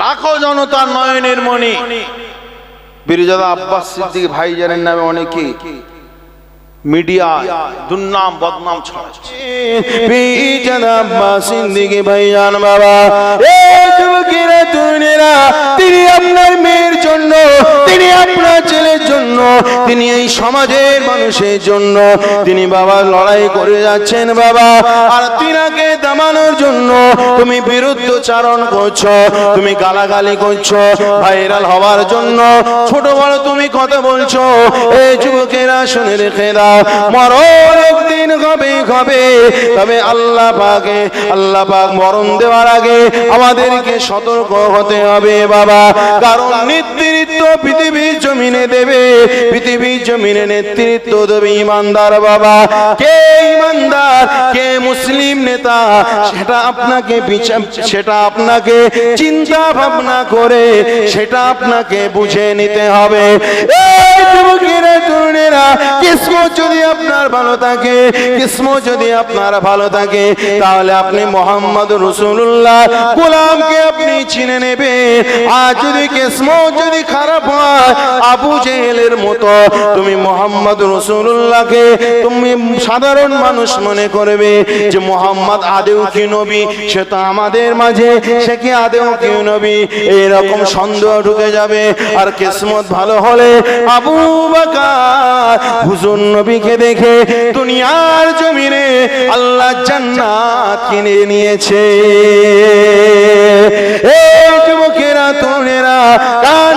লাখো জনতার নয়নের মণি। বীরজাদা আব্বাস সিদ্দিক ভাইজানের নামে অনেকে মানুষের জন্য, তিনি বাবা লড়াই করে যাচ্ছেন বাবা, আর তিনাকে দামানোর জন্য তুমি বিরুদ্ধ চারণ করছ, তুমি গালাগালি করছ, ভাইরাল হওয়ার জন্য। ছোট বড় তুমি কথা বলছো এই যুবকেরা, শুনে রেখে দাও। মরণ একদিন হবে। হবে। তবে আল্লাহ পাকে, আল্লাহ পাক মরণ দেওয়ার আগে আমাদেরকে সতর্ক হতে হবে বাবা। কারণ নেতৃত্ব পৃথিবীর জমিনে দেবে। পৃথিবীর জমিনে নেতৃত্ব দেবে ইমানদার বাবা। কে ইমানদার, কে মুসলিম নেতা, সেটা আপনাকে সেটা আপনাকে চিন্তা ভাবনা করে, সেটা আপনাকে বুঝে নিতে হবে। কিসমত যদি আপনার ভালো থাকে, কিসমত যদি আপনার ভালো থাকে, তাহলে আপনি মোহাম্মদ রসুল্লাহ গোলামকে আপনি চিনে নেবে। আর যদি কিসমত যদি খারাপ হয়, আবু জেহেলের মতো তুমি মোহাম্মদ রসুল্লাহকে তুমি সাধারণ মানুষ মনে করবে যে মোহাম্মদ আদেও কি নবী, সে তো আমাদের মাঝে, সে কি আদেও কি নবী? এরকম সন্দেহ ঢুকে যাবে। আর কিসমত ভালো হলে আবু বাকার হুজুর নবীকে দেখে দুনিয়ার জমিনে আল্লাহ জান্নাত কিনে নিয়েছে। এই যুবকেরা তরুণেরা কান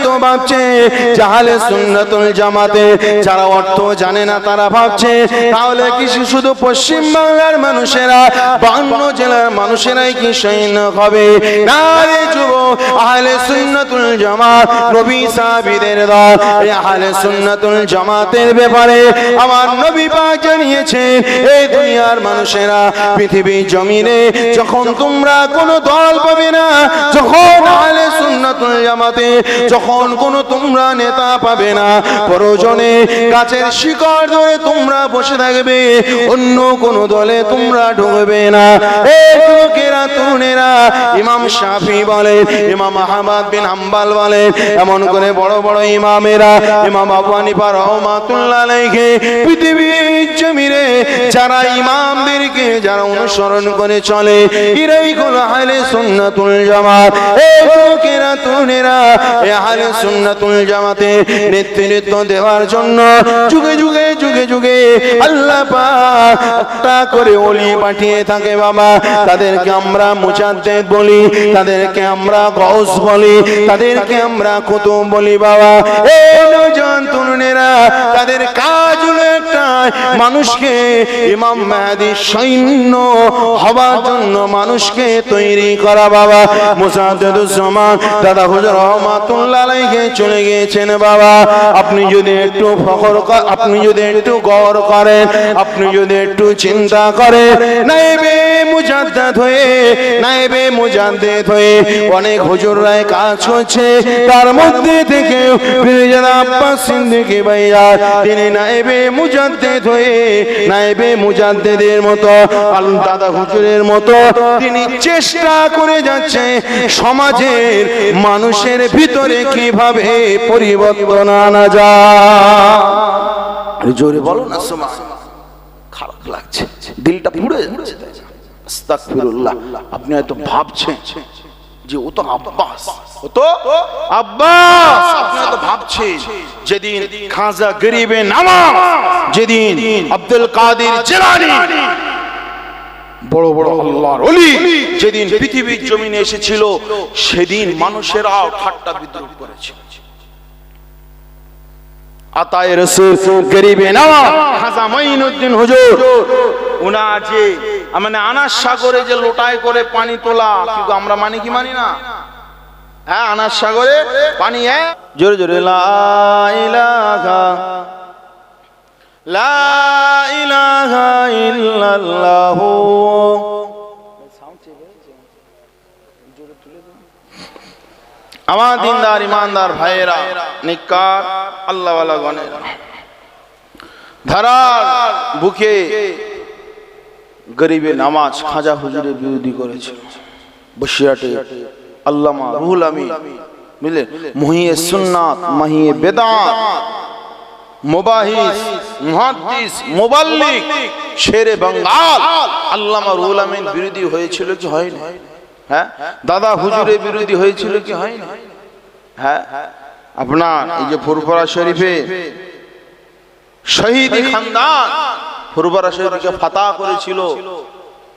হয়তো ভাবছে, জাহালে সুন্নাতুল জামাতে যারা অর্থ জানে না তারা ভাবছে, তাহলে কি শুধু পশ্চিম বাংলার মানুষেরা, বান্ন জেলার মানুষেরাই কি সৈন্য হবে? না রে যুবক, আহলে সুন্নাতুল জামাত, নবী সাহাবীদের দল, এই আহলে সুন্নাতুল জামাতের ব্যাপারে আমার নবী পাক জানিয়েছেন এই দুনিয়ার মানুষেরা পৃথিবী জমিনে যখন তোমরা কোনো দল পাবে না, যখন আহলে সুন্নাতুল জামাতে, যখন কোনো তোমরা নেতা পাবে না। প্রয়োজনে গাছের শিকড় ধরে তোমরা বসে থাকবে, অন্য কোন দলে তোমরা ঢুকবে না। লোকেরা তরুণেরা, ইমাম ইমাম বিন এমন করে বড় বড় ইমামেরা, ইমাম রহমাতুল্লাহ পৃথিবীর জমিনে যারা ইমামদেরকে, যারা অনুসরণ করে চলে, এরাই হলো আহলে সুন্নাতুল জামাত। এই লোকেরা তরুণেরা আহলে সুন্নাতুল জামাতে নেতৃত্ব দেওয়ার জন্য যুগে যুগে যুগে যুগে আল্লাহ একটা করে ওলি পাঠিয়ে থাকে বাবা। তাদেরকে আমরা মুজাদ্দেদ বলি, তাদেরকে আমরা গৌস বলি, তাদেরকে আমরা কুতুব বলি বাবা। এই নজন তরুণেরা, তাদের কাজ হলো মানুষকে ইমাম মেহাদি সৈন্য হবার জন্য মানুষকে তৈরি করা বাবা। মুসাদ্দুজ্জামান দাদা হুজুর রহমাতুল্লাহ চলে গিয়েছেন বাবা। আপনি যদি একটু ফখর আপনি যদি একটু করেন, আপনি যদি একটু চিন্তা করেন, নাইবে মুজাদ্দাদ হয়ে, নাইবে মুজাদ্দেদ হয়ে অনেক হুজুররাই কাজ করছে। তার মধ্যে থেকে ফিরজাদা আব্বাস ভাইয়া তিনি নাইবে মুজাদ্দেদ হয়ে মুজাদ্দেদের মতো দাদা হুজুরের মতো, তিনি চেষ্টা করে যাচ্ছে সমাজের মানুষের ভিতরে কীভাবে পরিবর্তন আনা যায়। জোরে বলো না খারাপ লাগছে, দিলটা পুড়ে যাচ্ছে। আপনি হয়তো ভাবছেন যে ও তো আব্বাস। ও তো আব্বাস। আপনি হয়তো ভাবছেন যেদিন খাজা গরিবে নামাজ যেদিন আব্দুল কাদের জেলানি। বড় বড় আল্লাহর ওলি যেদিন পৃথিবীর জমিনে এসেছিল সেদিন মানুষেরাও ঠাট্টা বিদ্রুপ করেছিল আতায় রসুল গরিবে নাওয়া খাজা মাইনুদ্দিন হুজুর উনার যে মানে আনাস সাগরে যে লোটায় করে পানি তোলা কিন্তু আমরা মানি কি মানি না? হ্যাঁ আনার সাগরে পানি হ্যাঁ জোরে জোরে লা ইলাহা লা ইলাহা ইল্লাল্লাহু। আমার দিনদার ইমানদার ভাইয়েরা নিকার আল্লাহওয়ালা গণেরা। ধারার বুকে গরিবে নামাজ, খাজা হুজুরের বিরোধী করেছিল বসিয়াটে আল্লামা রুহুল আমিন বুঝলেন মহিয়ে সুন্নাত, মাহিয়ে বাঙ্গাল। আল্লামা আমিন বিরোধী হয়েছিল কি হ্যাঁ? দাদা বিরোধী হয়েছিল কি হ্যাঁ? আপনার এই যে ফুরফরা শরীফে শহীদ খানদান। শরীফকে ফাতা করেছিল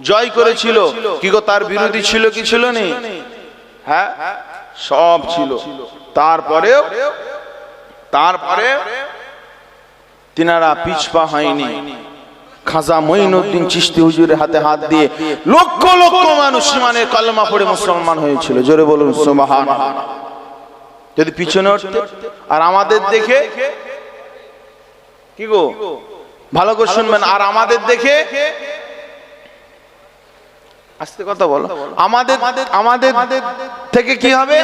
জয় করেছিল কি গো তার বিরোধী ছিল কি ছিল নি? হ্যাঁ সব ছিল। তারপরেও তারপরে তিনারা পিছপা হয়নি। খাজা মঈনুদ্দিন চিশতি হুজুরের হাতে হাত দিয়ে লক্ষ লক্ষ মানুষ মানে কলমা পড়ে মুসলমান হয়েছিল। জোরে বলুন সুবহান যদি পিছনে উঠতে আর আমাদের দেখে কি গো? ভালো করে শুনবেন। আর আমাদের দেখে আস্তে কথা বলো। আমাদের আমাদের থেকে কি হবে?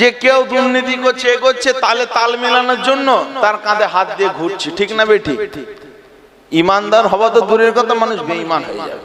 যে কেউ দুর্নীতি করছে এ করছে তালে তাল মেলানোর জন্য তার কাঁধে হাত দিয়ে ঘুরছে ঠিক না বেটি? ইমানদার হওয়া তো দূরের কথা মানুষ বেঈমান হয়ে যাবে।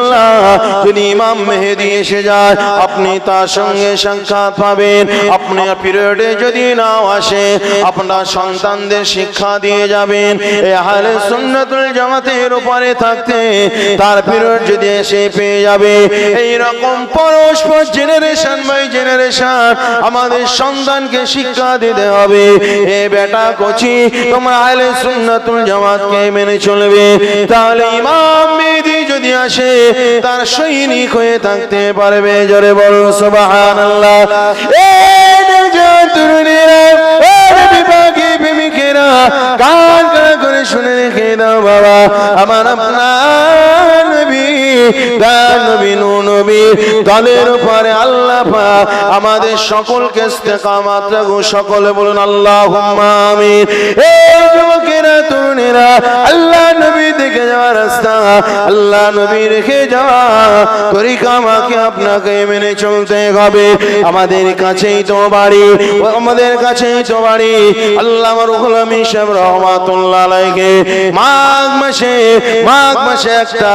ইনশাআল্লাহ যদি ইমাম মেহেদি এসে যায়, আপনি তার সঙ্গে সাক্ষাৎ পাবেন। পিরিয়ডে যদি নাও আসে, আপনার সন্তানদের শিক্ষা দিয়ে যাবেন। সুন্নাতুল জামাতের উপরে থাকতে তার পিরিয়ড যদি এসে পেয়ে যাবে। এই রকম পরস্পর জেনারেশন বাই জেনারেশন আমাদের সন্তানকে শিক্ষা দিতে হবে। এ বেটা কচি, তোমরা আহলে সুন্নাতুল জামাতকে মেনে চলবে। তাহলে ইমাম মেহেদি যদি আসে, তার সৈনিক হয়ে থাকতে পারবে। জোরে বল সুবহানাল্লাহ। এ নওজোয়ান তরুণেরা, এ বিভাগে প্রেমিকেরা কান কান করে শুনে রেখে দাও বাবা। আমার আপনার নবী তার নবী নূ নবী, দলের উপরে আল্লাহ আমাদের সকলকে সকলে বলুন, আল্লাহুম্মা আমিন। এই যুবকেরা তরুণেরা আল্লাহ নবী দেখে যাওয়া রাস্তা, আল্লাহ নবী রেখে যাওয়া, তরিকা আমাকে আপনাকে মেনে চলতে হবে। আমাদের কাছেই তো বাড়ি আমাদের কাছেই তো বাড়ি। আল্লাহ রুহুল আমিন রহমাতুল্লাহ আলাইহি। মাঘ মাসে মাঘ মাসে একটা,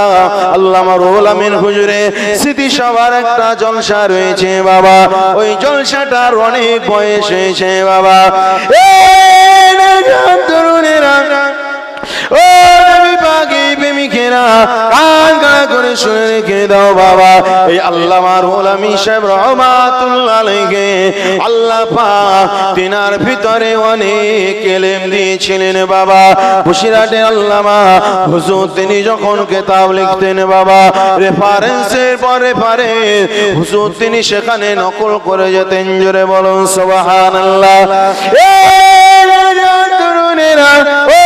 আল্লাহ রুহুল আমিন হুজুরে স্মৃতি সবার একটা জলসা রয়েছে বাবা। ওই জলসাটার অনেক বয়স হয়েছে বাবা। এ তরুণেরা প্রেমিকেরা কান কান করে শুনে আল্লাহ আল্লাহ তিনি যখন কেতাব লিখতেন বাবা রেফারেন্সের পর রেফারেন্স হুজুর, তিনি সেখানে নকল করে যেতেন, জোরে বলুন নওজোয়ান তরুণেরা, ও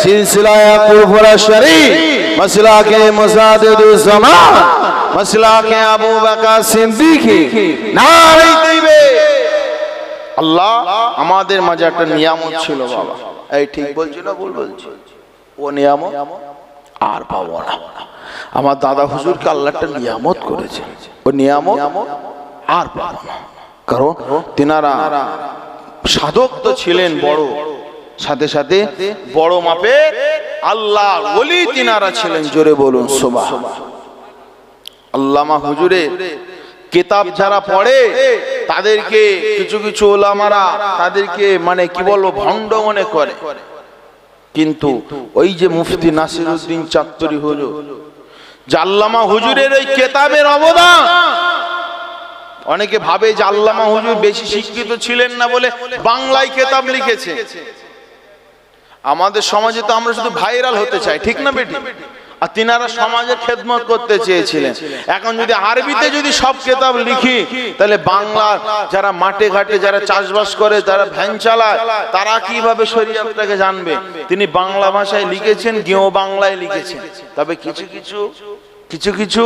সিলসিলা কুরফুরা শরীফ মসলা কে মুসাদিদুজ জামান মসলা কে আবু বকর সিদ্দিকী নারাই তাকবীর আল্লাহ আমাদের মাঝে একটা নিয়ামত ছিল বাবা। এই ঠিক বলছি না ভুল বলছি? ও নিয়ামত? আর পাবো না। আমার দাদা হুজুরকে আল্লাহ একটা নিয়ামত করেছে। ও নিয়ামত? আর পাবো না। কারণ তেনারা সাধক তো ছিলেন বড়। সাথে সাথে বড় মাপে আল্লাহ ওলি তিনারা ছিলেন জোরে বলুন সোবা আল্লামা হুজুরে কেতাব যারা পড়ে তাদেরকে কিছু কিছু ওলামারা তাদেরকে মানে কি বলব ভণ্ড মনে করে। কিন্তু ওই যে মুফতি নাসির নাসিরুদ্দিন চাত্তরি হুজুর জাল্লামা হুজুরের ওই কেতাবের অবদান। অনেকে ভাবে যে আল্লামা হুজুর বেশি শিক্ষিত ছিলেন না বলে বাংলায় কেতাব লিখেছে। আমাদের সমাজে তো আমরা শুধু ভাইরাল হতে চাই, ঠিক না বেটি? আর তিনারা সমাজের খেদমত করতে চেয়েছিলেন। এখন যদি আরবিতে যদি সব কেতাব লিখি, তাহলে বাংলার যারা মাঠে ঘাটে যারা চাষবাস করে, যারা ভ্যান চালায়, তারা কীভাবে শরীয়তটাকে জানবে? তিনি বাংলা ভাষায় লিখেছেন, গেও বাংলায় লিখেছেন। তবে কিছু কিছু কিছু কিছু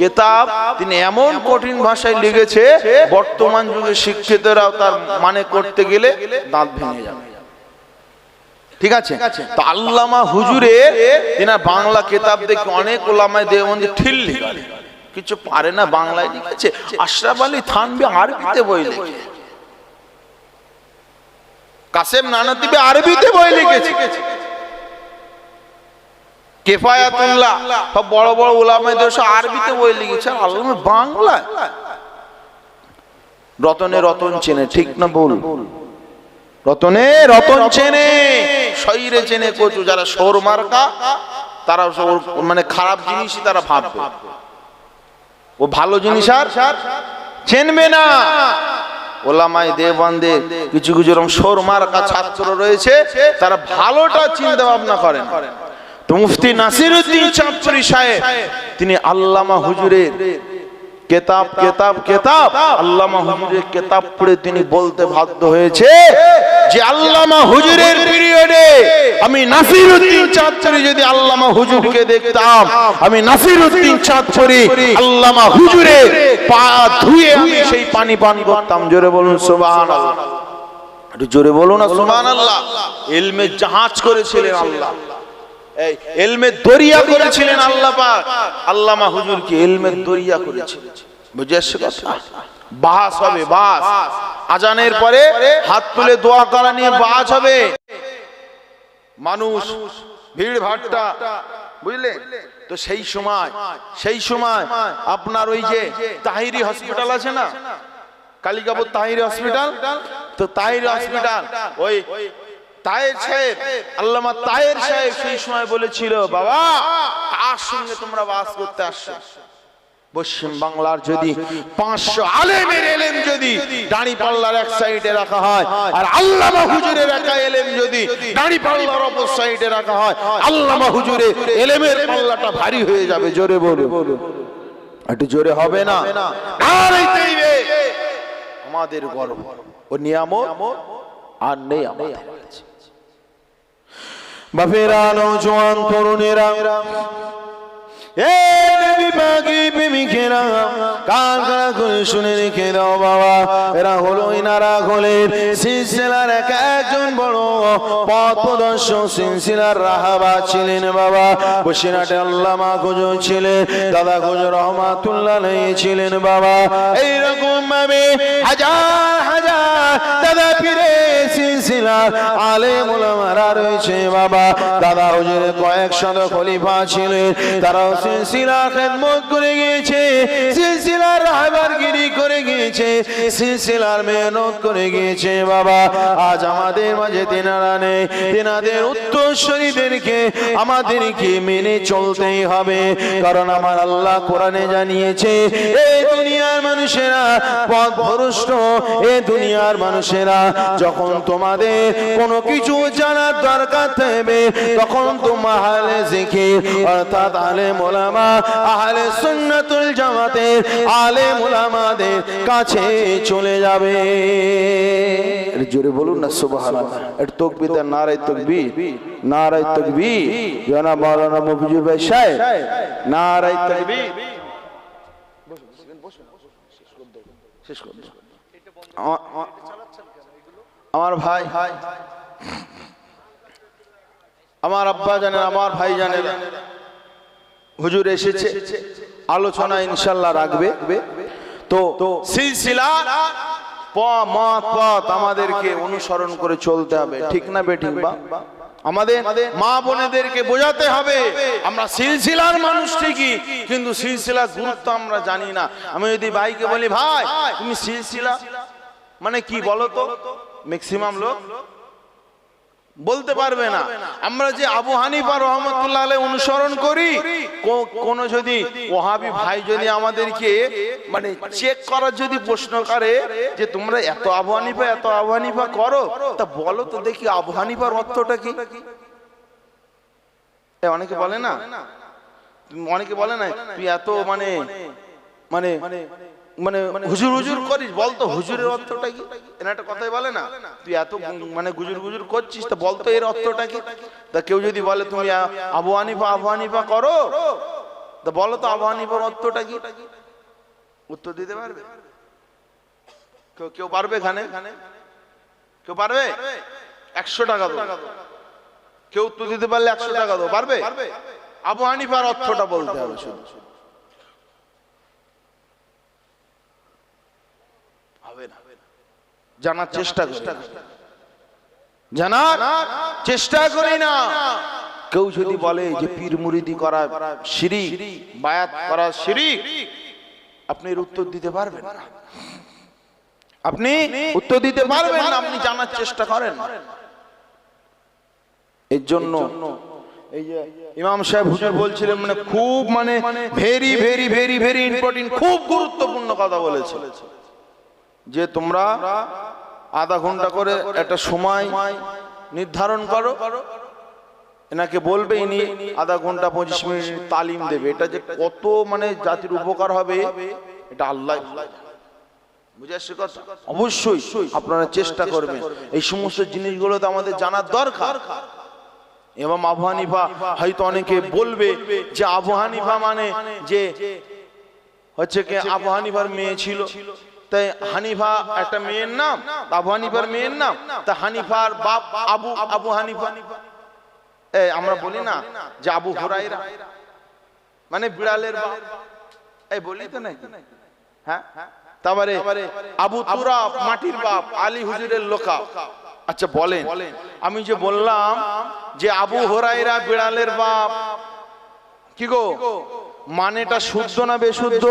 কেতাব তিনি এমন কঠিন ভাষায় লিখেছে, বর্তমান যুগে শিক্ষিতরাও তার মানে করতে গেলে দাঁত ভেঙে যাবে। ঠিক আছে? তো আল্লামা হুজুরে তিনার বাংলা কেতাব দেখে অনেক ওলামায় দেওবন্দি ঠিল্লি। কিছু পারে না বাংলায় লিখেছে আশরাফ আলী থানবি আরবিতে বই লিখে। কাসেম নানাতিবে আরবিতে বই লিখেছে। কেফায়াতুল্লাহ সব বড় বড় ওলামাদের সব আরবিতে বই লিখেছে। আল্লামা বাংলায়। রতনে রতন চেনে ঠিক না বল রতনে রতন চেনে শরীরে চেনে কচু যারা সৌর মার্কা তারা মানে খারাপ জিনিসই তারা ভাববে। ও ভালো জিনিস আর চেনবে না। ওলামাই দেওবানদের কিছু কিছু এরকম সৌর মার্কা ছাত্র রয়েছে তারা ভালোটা চিন্তা ভাবনা করেন। তো মুফতি নাসিরুদ্দিন চাঁদপুরি সাহেব তিনি আল্লামা হুজুরের কেতাব কেতাব কেতাব আল্লামা হুজুরের কেতাব পড়ে তিনি বলতে বাধ্য হয়েছে যে আল্লামা হুজুরের পিরিয়ডে আমি নাসিরউদ্দিন চাঁদপুরি যদি আল্লামা হুজুরকে দেখতাম আমি নাসিরউদ্দিন চাঁদপুরি আল্লামা হুজুরে পা ধুয়ে আমি সেই পানি পান করতাম। জোরে বলুন সুবহানাল্লাহ। একটু জোরে বলুন না সুবহানাল্লাহ। ইলমে জাহাজ করেছিলেন আল্লাহ। এলমের দরিয়া করেছিলেন আল্লাহ পাক। আল্লামা এলমের দরিয়া করেছিলেন। বুঝে আসছে কথা? বাস হবে, বাস। আজানের পরে হাত তুলে দোয়া করা নিয়ে বাস হবে। মানুষ, ভিড় ভাট্টা, বুঝলে? তো সেই সময় সেই সময় আপনার ওই যে তাহিরি হসপিটাল আছে না? কালিকাপুর তাহিরি হসপিটাল? তো তাহিরি হসপিটাল, ওই তায়ের আল্লামা তায়ের সেই সময় বলেছিল, বাবা সঙ্গে তোমরা যদি পাঁচশো আলেমের যদি এক সাইডে রাখা হয় যদি সাইডে রাখা হয়, আল্লামা পাল্লাটা ভারী হয়ে যাবে, জোরে বলে একটু জোরে হবে না? আমাদের গর্ব ও আর নেই আমাদের। বাপেরা নৌজওয়ান তরুণেরা। কান কারা শুনে রেখে দাও বাবা। এরা হলো ইনারা হলেন সিলসিলার এক বড় পথ সিলসিলার রাহাবা ছিলেন বাবা। এইরকম ভাবে হাজার হাজার দাদা ফিরে সিলসিলার আলেম ওলামারা রয়েছে বাবা। দাদা হুজুরে কয়েক শত খলিফা ছিলেন, তারাও সিলসিলার খেদমত করে গিয়েছে, সিলসিলার রাহবারগিরি করে গিয়েছে, সিলসিলার মেহনত করে গিয়েছে বাবা। আজ আমাদের মাঝে তেনারা নেই তেনাদের উত্তরসূরিদেরকে আমাদেরকে মেনে চলতেই হবে। কারণ আমার আল্লাহ কোরআনে জানিয়েছে এই দুনিয়ার মানুষেরা পথ ভ্রষ্ট এ দুনিয়ার মানুষেরা যখন তোমাদের কোনো কিছু জানার দরকার থাকবে, তখন তোমার আহলে জিকির, অর্থাৎ আলে মোলামা আহলে সুন্নাতুল জামাতের আলে মোলামাদের কাছে চলে যাবে। জোরে বলুন না, সুবহানাল্লাহ। তকবীর নারায়ে তকবীর জানা মাওলানা ভাই সাহেব আমার- আমার- আমার ভাই, আমার আব্বা জানেন, আমার ভাই জানেন। হুজুর এসেছে, আলোচনা ইনশাল্লাহ রাখবে। তো, সিলসিলা প- আমাদেরকে অনুসরণ করে চলতে হবে। ঠিক না বেঠিক বা আমাদের মা বোনেদেরকে বোঝাতে হবে, আমরা সিলসিলার মানুষ ঠিকই, কিন্তু সিলসিলার গুরুত্ব আমরা জানি না। আমি যদি ভাইকে বলি, ভাই, তুমি সিলসিলা? মানে কি বলো তো? ম্যাক্সিমাম লোক? বলতে পারবে না। আমরা যে আবু হানিফা রহমতুল্লাহ অনুসরণ করি কোন যদি ওহাবি ভাই যদি আমাদেরকে মানে চেক করার যদি প্রশ্ন করে যে তোমরা এত আবু হানিফা এত আবু হানিফা করো তা বলো তো দেখি আবু হানিফার অর্থটা কি? অনেকে বলে না? অনেকে বলে না। তুই এত মানে মানে মানে হুজুর হুজুর করিস বলতো হুজুরের অর্থটা কি? এর একটা কথাই বলে না? তুই এত মানে গুজুর গুজুর করছিস তা বলতো এর অর্থটা কি? তা কেউ যদি বলে তুমি আবু হানিফা আবু হানিফা করো? তা বলো তো আবু হানিফার অর্থটা কি? উত্তর দিতে পারবে? কেউ কেউ পারবে এখানে? কেউ পারবে একশো টাকা দেবো কেউ উত্তর দিতে পারলে একশো টাকা দেবো পারবে? আবু হানিফার অর্থটা বলতে হবে। শুধু হবে না জানার চেষ্টা জানার চেষ্টা করি না। কেউ যদি বলে যে পীর মুরিদি করা শিরিক, বায়াত করা শিরিক, আপনি এর উত্তর দিতে পারবেন আপনি উত্তর দিতে পারবেন না, আপনি জানার চেষ্টা করেন। এর জন্য ইমাম সাহেব হুজুর বলছিলেন মানে খুব মানে very very very very important খুব গুরুত্বপূর্ণ কথা বলেছে। যে তোমরা আধা ঘণ্টা করে একটা সময় নির্ধারণ করো। এনাকে বলবে ইনি আধা ঘণ্টা পঁচিশ মিনিট তালিম দেবে। এটা যে কত মানে জাতির উপকার হবে এটা আল্লাহ? অবশ্যই আপনারা চেষ্টা করবেন। এই সমস্ত জিনিসগুলো তো আমাদের জানার দরকার। এবং আবু হানিফা হয়তো অনেকে বলবে যে আবু হানিফা মানে যে হচ্ছে কি আবু হানিফার মেয়ে ছিল। তাই হানিফা একটা মেয়ের নাম, আবু হানিফার মেয়ের নাম। তা হানিফার বাপ আবু আবু হানিফা। এই, আমরা বলি না যে আবু হুরাইরা মানে বিড়ালের এই, বলি তো নাকি? হ্যাঁ? তারপরে আবু তুরা মাটির বাপ, আলী হুজুরের লোকা। আচ্ছা বলেন। আমি যে বললাম যে আবু হরাইরা বিড়ালের বাপ। কি গো? মানেটা শুদ্ধ না বেশুদ্ধ?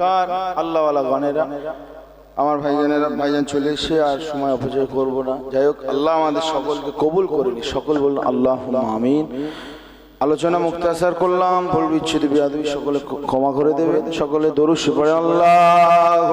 কার আল্লাহওয়ালা গণেরা। আমার ভাইজানেরা, ভাইজান চলে এসে আর সময় অপচয় করব না। যাই হোক, আল্লাহ আমাদের সকলকে কবুল করেনি সকল বলুন আল্লাহ আমিন। আলোচনা মুক্তাচার করলাম, ভুল বিচ্ছেদ, বিয়াদবি সকলে ক্ষমা করে দেবে। সকলে দরু পড়ে আল্লাহ